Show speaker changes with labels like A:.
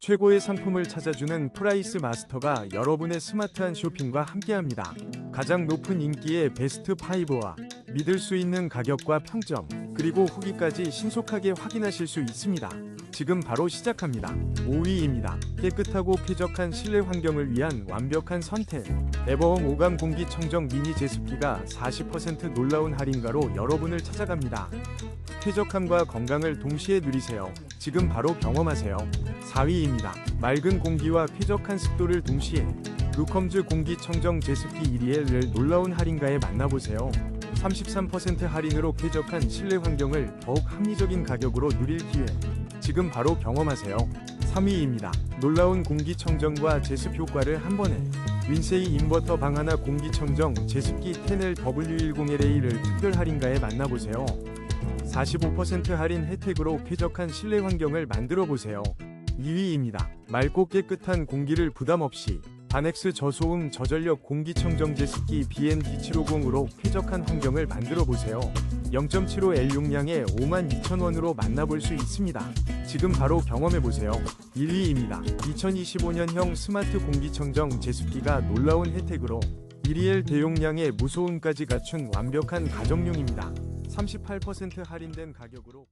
A: 최고의 상품을 찾아주는 프라이스 마스터가 여러분의 스마트한 쇼핑과 함께합니다. 가장 높은 인기의 베스트 5와 믿을 수 있는 가격과 평점, 그리고 후기까지 신속하게 확인하실 수 있습니다. 지금 바로 시작합니다. 5위입니다. 깨끗하고 쾌적한 실내 환경을 위한 완벽한 선택. 에버홈 오감 공기청정 미니 제습기가 40% 놀라운 할인가로 여러분을 찾아갑니다. 쾌적함과 건강을 동시에 누리세요. 지금 바로 경험하세요. 4위입니다. 맑은 공기와 쾌적한 습도를 동시에 루컴즈 공기청정 제습기 1위를 놀라운 할인가에 만나보세요. 33% 할인으로 쾌적한 실내 환경을 더욱 합리적인 가격으로 누릴 기회. 지금 바로 경험하세요. 3위입니다. 놀라운 공기청정과 제습 효과를 한 번에 윈세이 인버터 방 하나 공기청정 제습기 테넬 W10LA를 특별 할인가에 만나보세요. 45% 할인 혜택으로 쾌적한 실내 환경을 만들어 보세요. 2위입니다. 맑고 깨끗한 공기를 부담 없이 바넥스 저소음 저전력 공기청정 제습기 BN-D750으로 쾌적한 환경을 만들어 보세요. 0.75L 용량에 52,000원으로 만나볼 수 있습니다. 지금 바로 경험해 보세요. 1위입니다. 2025년형 스마트 공기청정 제습기가 놀라운 혜택으로 1위L 대용량의 무소음까지 갖춘 완벽한 가정용입니다. 38% 할인된 가격으로